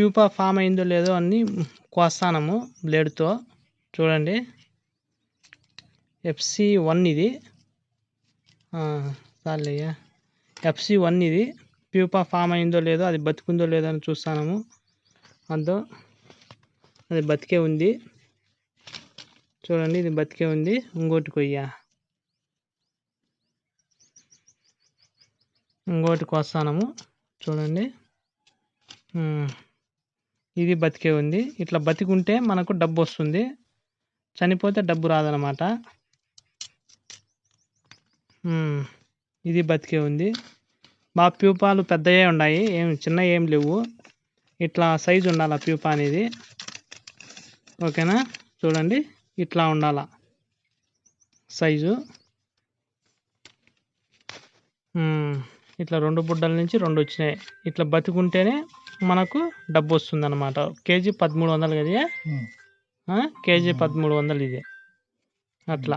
Pupa form అయిందో లేదో అన్ని కోస్తానము బ్లేడ్తో. చూడండి. ఎఫ్సి వన్ ఇది. చాలయ్యా ఎఫ్సి వన్ ఇది. ప్యూపా ఫామ్ అయిందో లేదో అది బతుకుందో లేదో అని చూస్తాము అంతో అది బతికే ఉంది. చూడండి ఇది బతికే ఉంది. ఇంకోటి కొయ్య. ఇంకోటి కోస్తానము. చూడండి. ఇది బతికే ఉంది. ఇట్లా బతికుంటే మనకు డబ్బు వస్తుంది. చనిపోతే డబ్బు రాదనమాట ఇది బతికే ఉంది. మా ప్యూపాలు పెద్దయే ఉన్నాయి. ఏం చిన్న ఏం లేవు. ఇట్లా సైజు ఉండాలి ప్యూపా అనేది? ఓకేనా? చూడండి. ఇట్లా ఉండాల సైజు? ఇట్లా రెండు బుడ్డల నుంచి రెండు వచ్చినాయి. ఇట్లా బతికుంటేనే మనకు డబ్బు వస్తుంది అనమాట కేజీ పదమూడు వందలు కదా కేజీ పదమూడు వందలు ఇది. అట్లా.